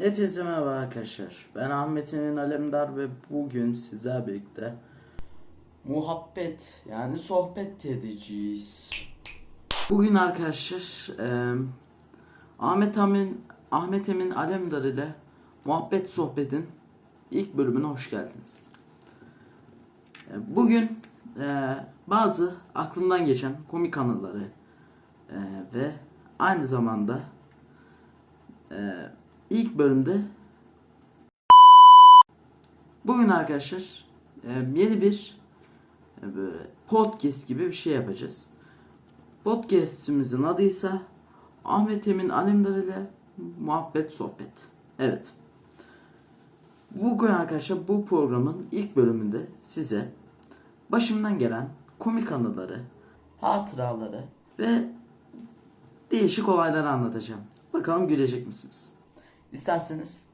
Hepinize merhaba arkadaşlar. Ben Ahmet Emin Alemdar ve bugün sizlerle birlikte muhabbet yani sohbet edeceğiz. Bugün arkadaşlar eee, Ahmet Emin Ahmet Emin Alemdar ile muhabbet sohbetin ilk bölümüne hoş geldiniz. E, Bugün eee, bazı aklımdan geçen komik anıları eee, ve aynı zamanda ee, ilk bölümde bugün arkadaşlar e, yeni bir e, böyle podcast gibi bir şey yapacağız. Podcast'imizin adı ise Ahmet Emin Alemdar ile muhabbet sohbet. Evet. Bugün arkadaşlar bu programın ilk bölümünde size başımdan gelen komik anıları, hatıraları ve değişik olayları anlatacağım. Bakalım gülecek misiniz? İsterseniz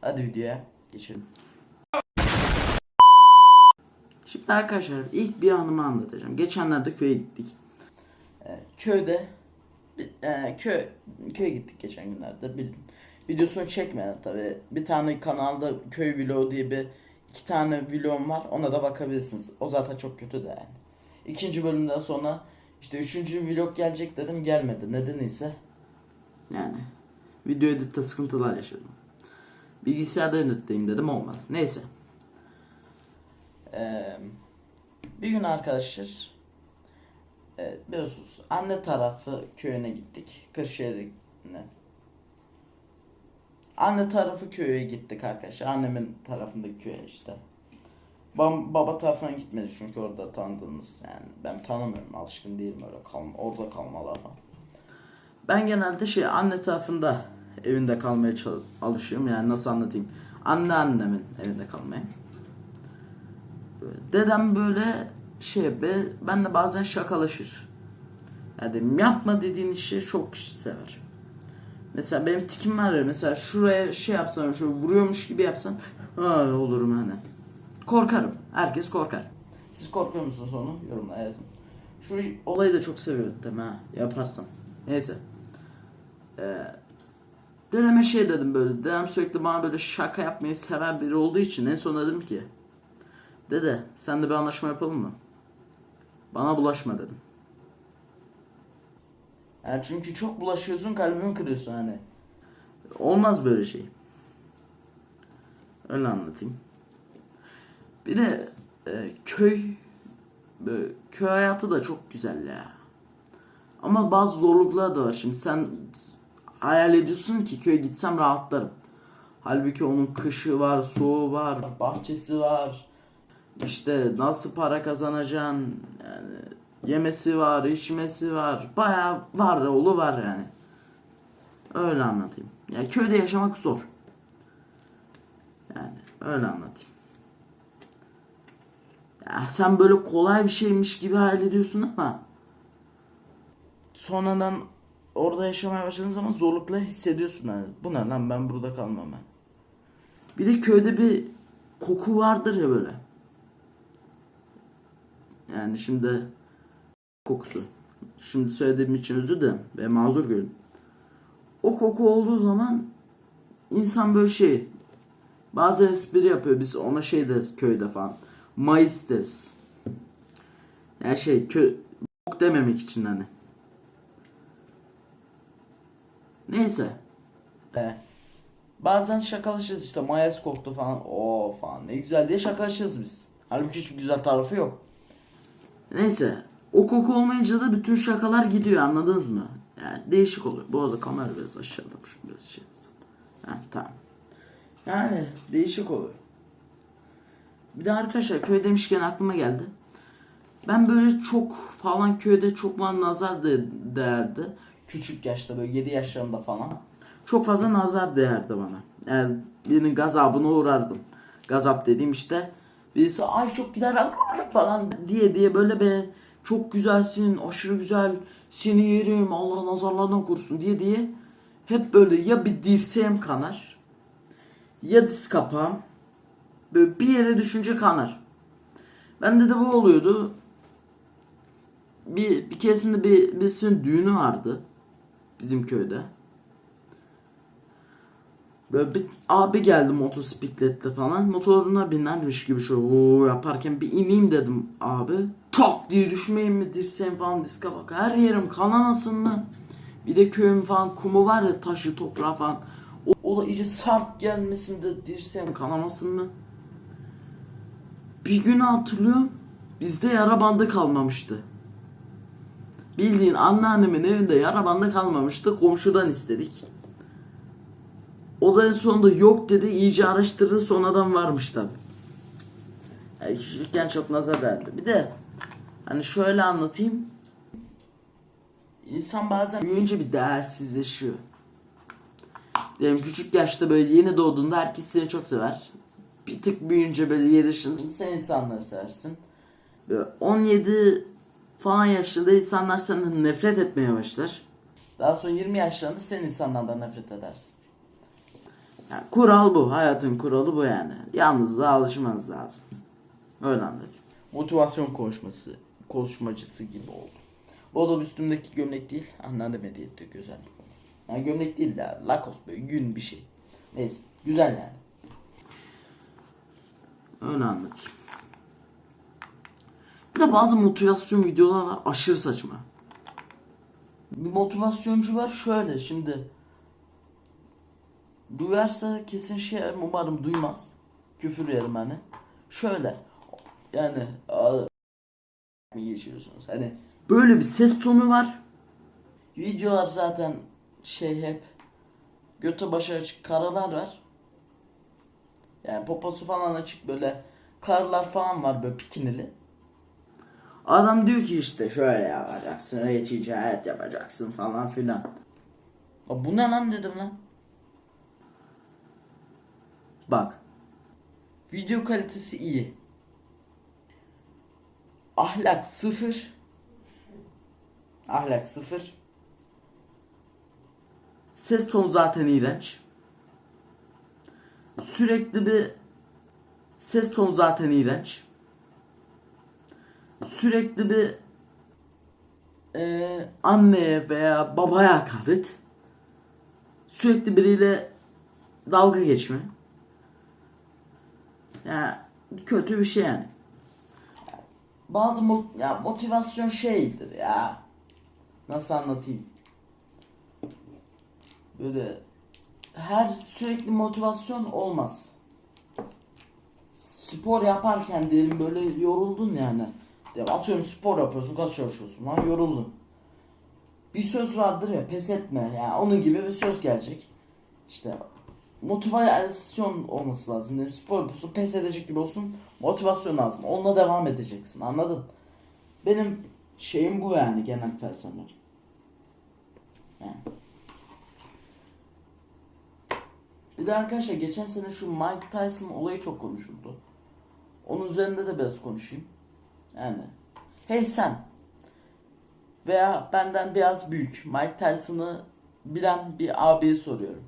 hadi videoya geçelim. Şimdi arkadaşlar ilk bir anımı anlatacağım. Geçenlerde köye gittik. Ee, köyde e, köy köye gittik geçen günlerde. Bir, videosunu çekmedim tabi. Bir tane kanalda köy vlogu diye bir iki tane vlogum var. Ona da bakabilirsiniz. O zaten çok kötü de yani. İkinci bölümden sonra işte üçüncü vlog gelecek dedim gelmedi. Nedeni ise yani video editte sıkıntılar yaşadım. Bilgisayarda editleyeyim dedim olmadı. Neyse. Ee, bir gün arkadaşlar e, biliyorsunuz anne tarafı köyüne gittik. Kırşehir'e. Anne tarafı köye gittik arkadaşlar. Annemin tarafındaki köye işte. Bam, baba tarafına gitmedi çünkü orada tanıdığımız yani ben tanımıyorum alışkın değilim öyle kalma, orada kalmalar falan. Ben genelde şey anne tarafında evinde kalmaya alışıyorum yani nasıl anlatayım. Anne annemin evinde kalmaya. Dedem böyle şey be, benle bazen şakalaşır. Yani yapma dediğin işi çok sever. Mesela benim tikim var ya mesela şuraya şey yapsam şöyle vuruyormuş gibi yapsam Ay olurum hani. Korkarım. Herkes korkar. Siz korkuyor musunuz onu? Yorumlara yazın. Şu olayı da çok seviyorum mi ha? Yaparsam. Neyse. Ee, dedeme şey dedim böyle. Dedem sürekli bana böyle şaka yapmayı seven biri olduğu için en son dedim ki Dede sen de bir anlaşma yapalım mı? Bana bulaşma dedim. Yani çünkü çok bulaşıyorsun kalbimi kırıyorsun hani. Olmaz böyle şey. Öyle anlatayım. Bir de e, köy böyle, köy hayatı da çok güzel ya. Ama bazı zorluklar da var. Şimdi sen hayal ediyorsun ki köye gitsem rahatlarım. Halbuki onun kışı var, soğuğu var, bahçesi var. İşte nasıl para kazanacaksın? Yani yemesi var, içmesi var. Bayağı var oğlu var yani. Öyle anlatayım. Yani köyde yaşamak zor. Yani öyle anlatayım. Ya sen böyle kolay bir şeymiş gibi hayal ediyorsun ama sonradan orada yaşamaya başladığın zaman zorlukla hissediyorsun hani. Bu ne lan ben burada kalmam ben. Bir de köyde bir koku vardır ya böyle. Yani şimdi kokusu. Şimdi söylediğim için özür dilerim ve mazur görün. O koku olduğu zaman insan böyle şey bazen espri yapıyor. Biz ona şey deriz köyde falan. Mayıs deriz. Yani şey kö bok dememek için hani. Neyse. Ee, bazen şakalaşırız işte mayas koktu falan. O falan ne güzel diye şakalaşırız biz. Halbuki hiçbir güzel tarafı yok. Neyse. O koku olmayınca da bütün şakalar gidiyor anladınız mı? Yani değişik oluyor. Bu arada kamera biraz aşağıda. Şunu biraz şey. Ha, tamam. Yani değişik oluyor. Bir de arkadaşlar köy demişken aklıma geldi. Ben böyle çok falan köyde çok bana nazar de değerdi. Küçük yaşta böyle 7 yaşlarında falan. Çok fazla nazar değerdi bana. Yani birinin gazabına uğrardım. Gazap dediğim işte birisi ay çok güzel falan diye diye böyle be çok güzelsin, aşırı güzel, seni yerim, Allah nazarlardan korusun diye diye hep böyle ya bir dirseğim kanar ya diz kapağım böyle bir yere düşünce kanar. Bende de bu oluyordu. Bir, bir keresinde bir birisinin düğünü vardı bizim köyde. Böyle bir abi geldi motosikletle falan. Motoruna binermiş gibi şöyle "Oo" yaparken bir ineyim dedim abi. Tak diye düşmeyeyim mi dirseğim falan diska bak. Her yerim kanamasın mı? Bir de köyüm falan kumu var ya taşı toprağı falan. O, o da iyice sert gelmesin de dirseğim kanamasın mı? Bir gün hatırlıyorum. Bizde yara bandı kalmamıştı. Bildiğin anneannemin evinde yara bandı kalmamıştı. Komşudan istedik. O da en sonunda yok dedi. iyice araştırdı. Sonradan varmış tabi. Yani küçükken çok nazar derdi. Bir de hani şöyle anlatayım. İnsan bazen büyüyünce bir değersizleşiyor. Diyelim küçük yaşta böyle yeni doğduğunda herkes seni çok sever. Bir tık büyüyünce böyle 7 yaşında sen insanları seversin. Böyle 17 falan yaşında insanlar senden nefret etmeye başlar. Daha sonra 20 yaşlarında sen insanlardan nefret edersin. Yani kural bu. Hayatın kuralı bu yani. Yalnızlığa alışmanız lazım. Öyle anlatayım. Motivasyon konuşması, konuşmacısı gibi oldu. Bu da üstümdeki gömlek değil. Anneannem hediye etti güzellik olarak. Yani gömlek değil de Lacoste böyle gün bir şey. Neyse güzel yani. Öyle anlatayım. De bazı motivasyon videolar var aşırı saçma. Bir motivasyoncu var şöyle şimdi. Duyarsa kesin şey umarım duymaz. Küfür yerim hani. Şöyle. Yani mi geçiriyorsunuz? Hani böyle bir ses tonu var. Videolar zaten şey hep götü başı açık karalar var. Yani poposu falan açık böyle karlar falan var böyle pikinili. Adam diyor ki işte şöyle yapacaksın, e-ticaret yapacaksın falan filan. Ya bu ne lan dedim lan. Bak. Video kalitesi iyi. Ahlak sıfır. Ahlak sıfır. Ses tonu zaten iğrenç. Sürekli bir ses tonu zaten iğrenç. Sürekli bir eee, anneye veya babaya hakaret. Sürekli biriyle dalga geçme. Yani kötü bir şey yani. Bazı mo- ya motivasyon şeydir ya. Nasıl anlatayım? Böyle her sürekli motivasyon olmaz. Spor yaparken diyelim böyle yoruldun yani. Atıyorum spor yapıyorsun, kaç çalışıyorsun lan yoruldun. Bir söz vardır ya pes etme yani onun gibi bir söz gelecek. İşte motivasyon olması lazım. Yani spor yapıyorsun pes edecek gibi olsun motivasyon lazım. Onunla devam edeceksin anladın? Benim şeyim bu yani genel felsefem. Yani. Bir de arkadaşlar geçen sene şu Mike Tyson olayı çok konuşuldu. Onun üzerinde de biraz konuşayım. Yani. Hey sen. Veya benden biraz büyük. Mike Tyson'ı bilen bir abiye soruyorum.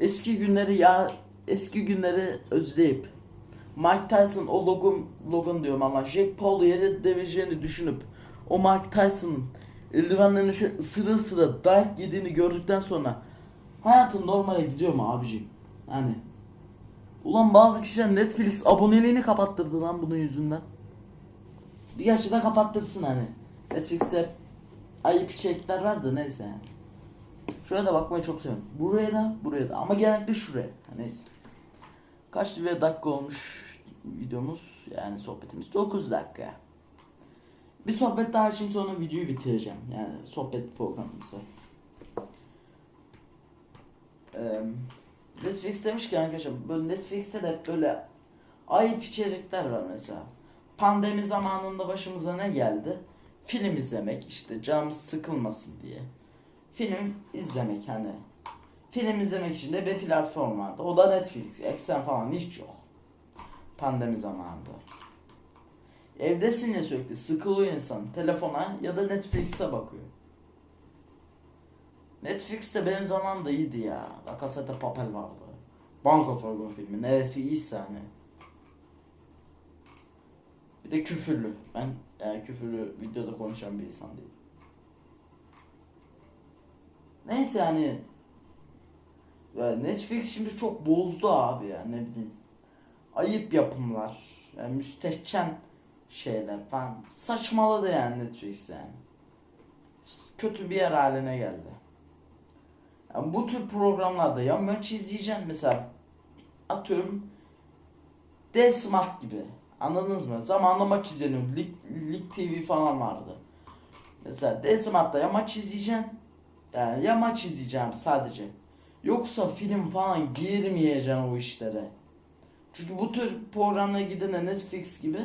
Eski günleri ya eski günleri özleyip Mike Tyson o Logan Logan diyorum ama Jack Paul yere devireceğini düşünüp o Mike Tyson'ın eldivenlerini şöyle ısıra ısıra dayak yediğini gördükten sonra hayatın normale gidiyor mu abicim? Yani Ulan bazı kişiler Netflix aboneliğini kapattırdı lan bunun yüzünden. Bir de kapattırsın hani. Netflix'te ayıp içerikler var da neyse yani. Şuraya da bakmayı çok seviyorum. Buraya da buraya da ama genellikle şuraya. Neyse. Kaç bir dakika olmuş videomuz yani sohbetimiz 9 dakika. Bir sohbet daha açayım sonra videoyu bitireceğim. Yani sohbet programımızı. Eee Netflix demiş arkadaşlar böyle Netflix'te de böyle ayıp içerikler var mesela. Pandemi zamanında başımıza ne geldi? Film izlemek işte canımız sıkılmasın diye. Film izlemek hani. Film izlemek için de bir platform vardı. O da Netflix. Eksen falan hiç yok. Pandemi zamanında. Evdesin ya sürekli sıkılıyor insan. Telefona ya da Netflix'e bakıyor. Netflix'te benim zamanımda iyiydi ya. La Casa de Papel vardı. Banka soygun filmi. Neresi iyiyse hani. Bir de küfürlü. Ben yani küfürlü videoda konuşan bir insan değilim. Neyse yani Ya Netflix şimdi çok bozdu abi ya ne bileyim. Ayıp yapımlar. Yani müstehcen şeyler falan. Saçmaladı yani Netflix yani. Kötü bir yer haline geldi. Yani bu tür programlarda ya maç izleyeceğim mesela atıyorum D-Smart gibi. Anladınız mı? Zamanla maç izleniyor. Lig, Lig TV falan vardı. Mesela D-Smart'ta ya maç izleyeceğim yani ya maç izleyeceğim sadece. Yoksa film falan girmeyeceğim o işlere. Çünkü bu tür programlara gidene Netflix gibi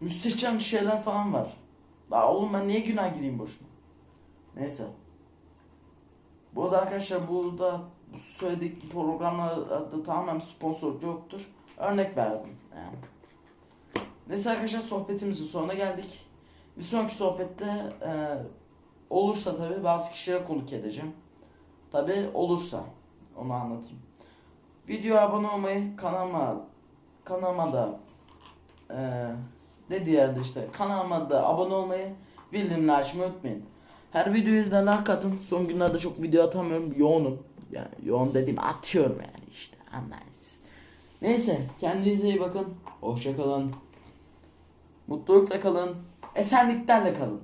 müstehcen şeyler falan var. Daha oğlum ben niye günah gireyim boşuna? Neyse. Bu arada arkadaşlar burada bu söyledik programlarda tamamen sponsor yoktur. Örnek verdim yani. Neyse arkadaşlar sohbetimizin sonuna geldik. Bir sonraki sohbette e, olursa tabi bazı kişilere konuk edeceğim. Tabi olursa onu anlatayım. Videoya abone olmayı kanalıma kanalıma da e, ne diğerde işte kanalıma da abone olmayı bildirimleri açmayı unutmayın. Her videoya da like atın. Son günlerde çok video atamıyorum. Yoğunum. Yani yoğun dediğim atıyorum yani işte anlayın siz. Neyse kendinize iyi bakın. Hoşça kalın. Mutlulukla kalın. Esenliklerle kalın.